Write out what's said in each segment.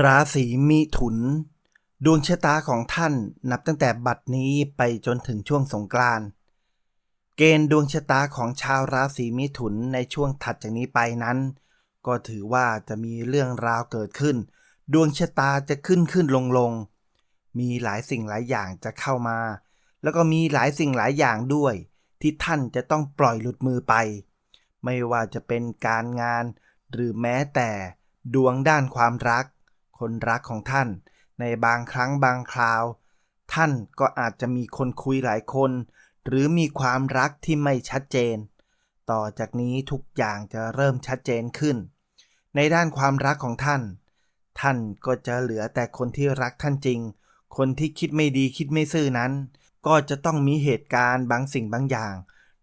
ราศีมิถุน ดวงชะตาของท่านนับตั้งแต่บัดนี้ไปจนถึงช่วงสงกรานต์เกณฑ์ดวงชะตาของชาวราศีมิถุนในช่วงถัดจากนี้ไปนั้น ก็ถือว่าจะมีเรื่องราวเกิดขึ้น ดวงชะตาจะขึ้นขึ้นลงลงมีหลายสิ่งหลายอย่างจะเข้ามา แล้วก็มีหลายสิ่งหลายอย่างด้วย ที่ท่านจะต้องปล่อยหลุดมือไป ไม่ว่าจะเป็นการงาน หรือแม้แต่ดวงด้านความรัก คนรักของท่าน ในบางครั้งบางคราว ท่านก็อาจจะมีคนคุยหลายคน หรือมีความรักที่ไม่ชัดเจน ต่อจากนี้ทุกอย่างจะเริ่มชัดเจนขึ้น ในด้านความรักของท่าน ท่านก็จะเหลือแต่คนที่รักท่านจริง คนที่คิดไม่ดีคิดไม่ซื่อนั้น ก็จะต้องมีเหตุการณ์บางสิ่งบางอย่าง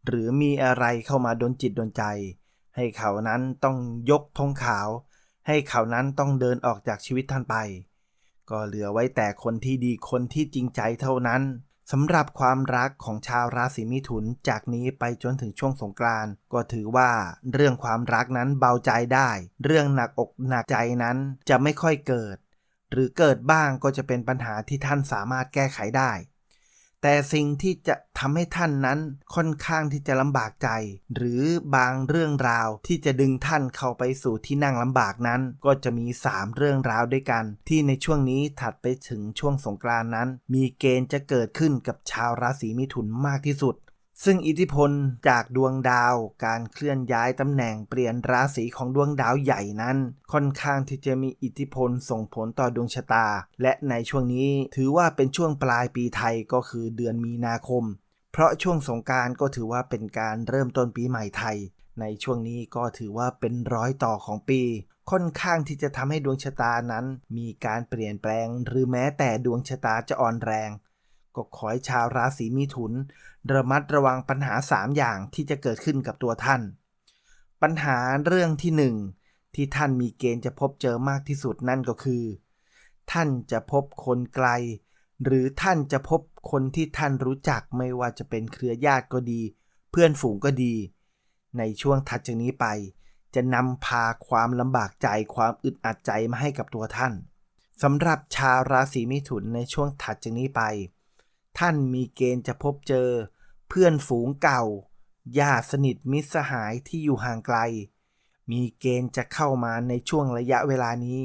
หรือมีอะไรเข้ามาดนจิตดนใจ ให้เขานั้นต้องยกธงขาว ให้เขานั้นต้องเดินออกจากชีวิตท่านไป ก็เหลือไว้แต่คนที่ดีคนที่จริงใจเท่านั้นสำหรับความรักของชาวราศีมิถุนจากนี้ไปจนถึงช่วงสงกรานต์ก็ถือว่าเรื่องความรักนั้นเบาใจได้ เรื่องหนักอกหนักใจนั้นจะไม่ค่อยเกิด หรือเกิดบ้างก็จะเป็นปัญหาที่ท่านสามารถแก้ไขได้ แต่สิ่งที่จะทำให้ท่านนั้นค่อนข้างที่จะลำบากใจ หรือบางเรื่องราวที่จะดึงท่านเข้าไปสู่ที่นั่งลำบากนั้น ก็จะมี 3 เรื่องราวด้วยกัน ที่ในช่วงนี้ถัดไปถึงช่วงสงกรานต์นั้น มีเกณฑ์จะเกิดขึ้นกับชาวราศีมิถุนมากที่สุด ซึ่งอิทธิพลจากดวงดาวการเคลื่อนย้ายตำแหน่งเปลี่ยนราศีของดวงดาวใหญ่นั้น ค่อนข้างที่จะมีอิทธิพลส่งผลต่อดวงชะตา และในช่วงนี้ถือว่าเป็นช่วงปลายปีไทยก็คือเดือนมีนาคม เพราะช่วงสงการก็ถือว่าเป็นการเริ่มต้นปีใหม่ไทย ในช่วงนี้ก็ถือว่าเป็นร้อยต่อของปี ค่อนข้างที่จะทำให้ดวงชะตานั้น มีการเปลี่ยนแปลง หรือแม้แต่ดวงชะตาจะอ่อนแรง ก็ขอให้ชาวราศีมิถุน ระมัดระวังปัญหา 3 อย่างที่จะเกิดขึ้นกับตัวท่าน ปัญหาเรื่องที่ 1 ที่ท่านมีเกณฑ์จะพบเจอมากที่สุดนั่นก็คือ ท่านจะพบคนไกล หรือท่านจะพบคนที่ท่านรู้จักไม่ว่าจะเป็นเครือญาติก็ดี เพื่อนฝูงก็ดี ในช่วงถัดจากนี้ไป จะนำพาความลำบากใจความอึดอัดใจมาให้กับตัวท่านสำหรับชาวราศีมิถุนในช่วงถัดจากนี้ไป ท่านมีเกณฑ์จะพบเจอ เพื่อนฝูงเก่าญาติสนิทมิตรสหายที่อยู่ห่างไกล มีเกณฑ์จะเข้ามาในช่วงระยะเวลานี้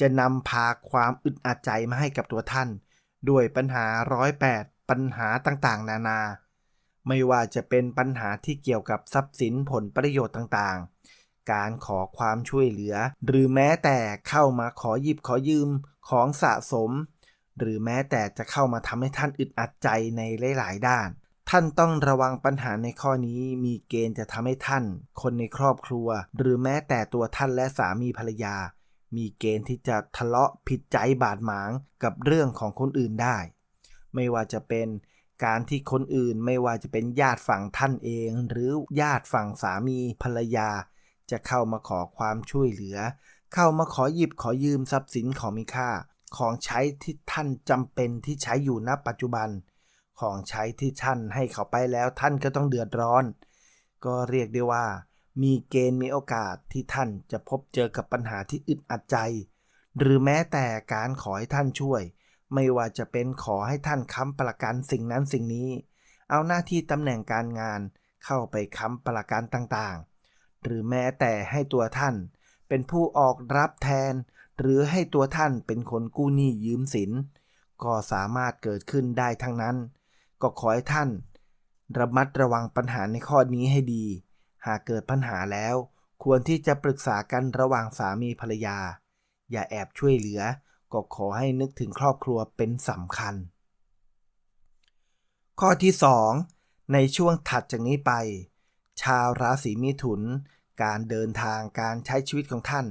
จะนำพาความอึดอัดใจมาให้กับตัวท่าน ด้วยปัญหาร้อยแปดปัญหาต่างๆ นานา ไม่ว่าจะเป็นปัญหาที่เกี่ยวกับทรัพย์สินผลประโยชน์ต่างๆ การขอความช่วยเหลือ หรือแม้แต่เข้ามาขอหยิบขอยืมของสะสม หรือแม้แต่จะเข้ามาทำให้ท่านอึดอัดใจในหลาย ๆ ด้าน ท่านต้องระวังปัญหาในข้อนี้มีเกณฑ์จะทำให้ท่าน คนในครอบครัว หรือแม้แต่ตัวท่านและสามีภรรยา มีเกณฑ์ที่จะทะเลาะผิดใจบาดหมางกับเรื่องของคนอื่นได้ ไม่ว่าจะเป็นการที่คนอื่นไม่ว่าจะเป็นญาติฝั่งท่านเอง หรือญาติฝั่งสามีภรรยา จะเข้ามาขอความช่วยเหลือ เข้ามาขอหยิบขอยืมทรัพย์สินของมีค่า ของใช้ที่ท่านจำเป็นที่ใช้อยู่ณปัจจุบัน ของใช้ที่ท่านให้เขาไปแล้วท่านก็ต้องเดือดร้อน ก็เรียกได้ว่า มีเกณฑ์มีโอกาสที่ท่านจะพบเจอกับปัญหาที่อึดอัดใจ หรือแม้แต่การขอให้ท่านช่วย ไม่ว่าจะเป็นขอให้ท่านค้ำประกันสิ่งนั้นสิ่งนี้ เอาหน้าที่ตำแหน่งการงานเข้าไปค้ำประกันต่างๆ หรือแม้แต่ให้ตัวท่านเป็นผู้ออกรับแทน หรือให้ตัวท่านเป็นคนกู้หนี้ยืมสิน ก็สามารถเกิดขึ้นได้ทั้งนั้น ก็ขอให้ท่าน ระมัดระวังปัญหาในข้อนี้ให้ดี หากเกิดปัญหาแล้ว ควรที่จะปรึกษากันระหว่างสามีภรรยา อย่าแอบช่วยเหลือ ก็ขอให้นึกถึงครอบครัวเป็นสำคัญ ข้อที่ 2 ในช่วงถัดจากนี้ไป ชาวราศีมิถุน การเดินทางการใช้ชีวิตของท่าน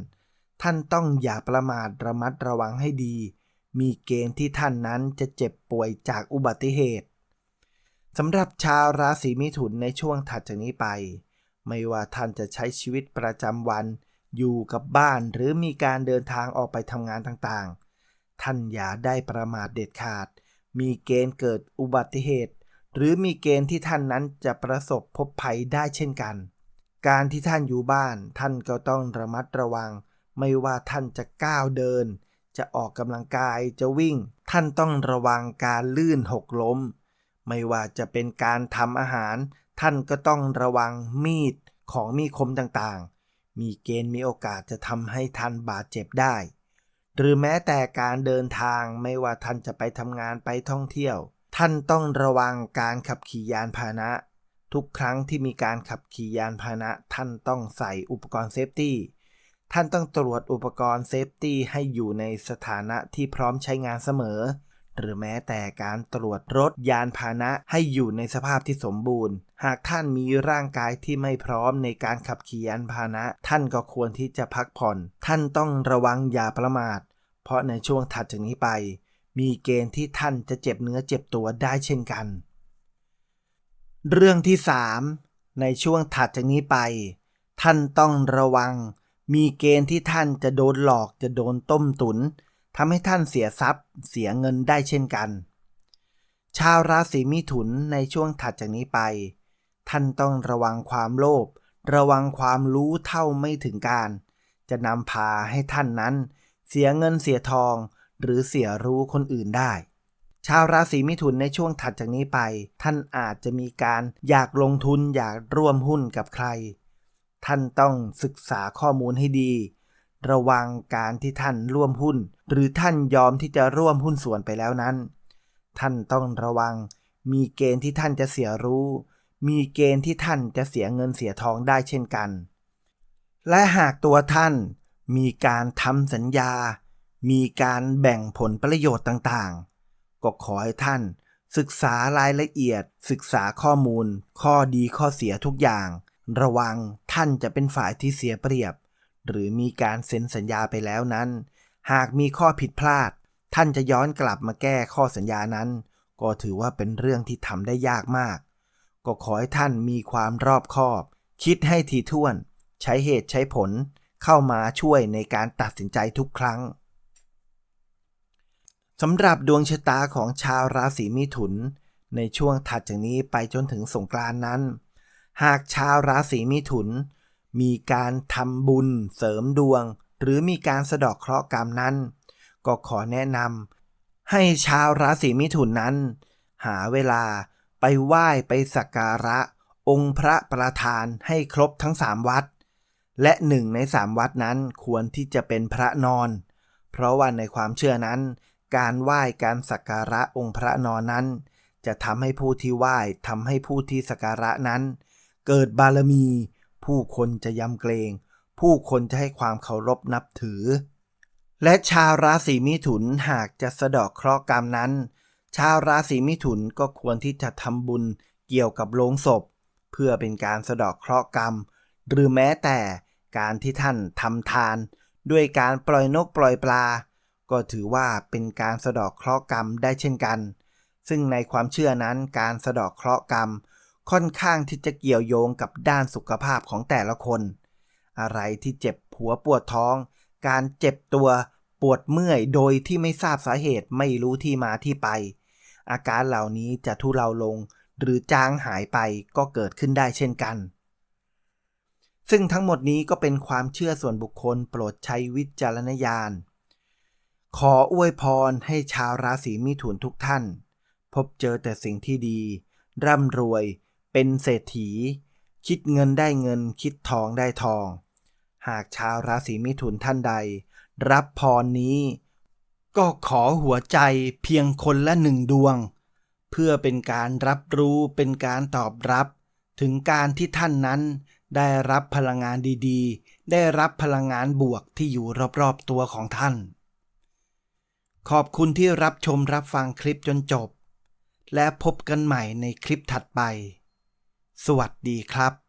ท่านต้องอย่าประมาทระมัดระวังให้ดี มีเกณฑ์ที่ท่านนั้นจะเจ็บป่วยจากอุบัติเหตุสำหรับชาวราศีมิถุนในช่วงถัดจากนี้ไป ไม่ว่าท่านจะใช้ชีวิตประจำวัน อยู่กับบ้านหรือมีการเดินทางออกไปทำงานต่างๆ ท่านอย่าได้ประมาทเด็ดขาด มีเกณฑ์เกิดอุบัติเหตุ หรือมีเกณฑ์ที่ท่านนั้นจะประสบพบภัยได้เช่นกัน การที่ท่านอยู่บ้านท่านก็ต้องระมัดระวัง ไม่ว่าท่านจะก้าวเดิน จะออกกำลังกายจะวิ่ง ท่านต้องระวังการลื่นหกล้ม ไม่ว่าจะเป็นการทำอาหาร ท่านก็ต้องระวังมีดของมีคมต่างๆ มีเกณฑ์มีโอกาสจะทำให้ท่านบาดเจ็บได้ หรือแม้แต่การเดินทางไม่ว่าท่านจะไปทำงานไปท่องเที่ยว ท่านต้องระวังการขับขี่ยานพาหนะทุกครั้งที่มีการขับขี่ยานพาหนะท่านต้องใส่อุปกรณ์เซฟตี้ ท่านต้องตรวจอุปกรณ์เซฟตี้ให้อยู่ในสถานะที่พร้อมใช้งานเสมอ หรือแม้แต่การตรวจรถยานพาหนะให้อยู่ในสภาพที่สมบูรณ์ หากท่านมีร่างกายที่ไม่พร้อมในการขับขี่ยานพาหนะ ท่านก็ควรที่จะพักผ่อน ท่านต้องระวังอย่าประมาท เพราะในช่วงถัดจากนี้ไป มีเกณฑ์ที่ท่านจะเจ็บเนื้อเจ็บตัวได้เช่นกัน เรื่องที่ 3 ในช่วงถัดจากนี้ไป ท่านต้องระวัง มีเกณฑ์ที่ท่านจะโดนหลอกจะโดนต้มตุนทำให้ท่านเสียทรัพย์ เสียเงินได้เช่นกัน ชาวราศีมิถุนในช่วงถัดจากนี้ไป ท่านต้องระวังความโลภระวังความรู้เท่าไม่ถึงการ จะนำพาให้ท่านนั้น เสียเงินเสียทอง หรือเสียรู้คนอื่นได้ ชาวราศีมิถุนในช่วงถัดจากนี้ไป ท่านอาจจะมีการอยากลงทุนอยากร่วมหุ้นกับใคร ท่านต้องศึกษาข้อมูลให้ดี ระวังการที่ท่านร่วมหุ้น หรือท่านยอมที่จะร่วมหุ้นส่วนไปแล้วนั้น ท่านต้องระวัง มีเกณฑ์ที่ท่านจะเสียรู้ มีเกณฑ์ที่ท่านจะเสียเงินเสียทองได้เช่นกัน และหากตัวท่านมีการทำสัญญา มีการแบ่งผลประโยชน์ต่างๆ ก็ขอให้ท่าน ศึกษารายละเอียด ศึกษาข้อมูล ข้อดีข้อเสียทุกอย่าง ระวังท่านจะเป็นฝ่ายที่เสียเปรียบ หรือมีการเซ็นสัญญาไปแล้วนั้น หากมีข้อผิดพลาด ท่านจะย้อนกลับมาแก้ข้อสัญญานั้น ก็ถือว่าเป็นเรื่องที่ทำได้ยากมาก ก็ขอให้ท่านมีความรอบคอบ คิดให้ถี่ถ้วน ใช้เหตุใช้ผล เข้ามาช่วยในการตัดสินใจทุกครั้งสำหรับดวงชะตาของชาวราศีมิถุน ในช่วงถัดจากนี้ไปจนถึงสงกรานนั้น หากชาวราศีมิถุน มีการทำบุญเสริมดวง หรือมีการสะดอกเคราะห์กรรมนั้น ก็ขอแนะนำให้ชาวราศีมิถุนนั้น หาเวลาไปไหว้ไปสักการะ องค์พระประธานให้ครบทั้งสามวัด และหนึ่งในสามวัดนั้นควรที่จะเป็นพระนอน เพราะว่าในความเชื่อนั้น การไหว้การสักการะองค์พระนอนนั้น จะทำให้ผู้ที่ไหว้ทำให้ผู้ที่สักการะนั้น เกิดบารมี ผู้คนจะยำเกรง ผู้คนจะให้ความเคารพนับถือ และชาวราศีมิถุนหากจะสะเดอกเคราะห์กรรมนั้น ชาวราศีมิถุนก็ควรที่จะทำบุญเกี่ยวกับโลงศพ เพื่อเป็นการสะเดอกเคราะห์กรรม หรือแม้แต่การที่ท่านทำทาน ด้วยการปล่อยนกปล่อยปลา ก็ถือว่าเป็นการสะเดอกเคราะห์กรรมได้เช่นกัน ซึ่งในความเชื่อนั้นการสะเดอกเคราะห์กรรม ค่อนข้างที่จะเกี่ยวโยงกับด้านสุขภาพของแต่ละคน อะไรที่เจ็บหัวปวดท้อง การเจ็บตัวปวดเมื่อยโดยที่ไม่ทราบสาเหตุไม่รู้ที่มาที่ไป อาการเหล่านี้จะทุเลาลง หรือจางหายไปก็เกิดขึ้นได้เช่นกัน ซึ่งทั้งหมดนี้ก็เป็นความเชื่อส่วนบุคคลโปรดใช้วิจารณญาณ ขออวยพรให้ชาวราศีมิถุนทุกท่าน พบเจอแต่สิ่งที่ดี ร่ำรวย เป็นเศรษฐี คิดเงินได้เงินคิดทองได้ทอง หากชาวราศีมิถุนท่านใด รับพรนี้ ก็ขอหัวใจเพียงคนละหนึ่งดวง เพื่อเป็นการรับรู้เป็นการตอบรับ ถึงการที่ท่านนั้น ได้รับพลังงานดีๆ ได้รับพลังงานบวกที่อยู่รอบๆตัวของท่าน ขอบคุณที่รับชมรับฟังคลิปจนจบและพบกันใหม่ในคลิปถัดไป สวัสดีครับ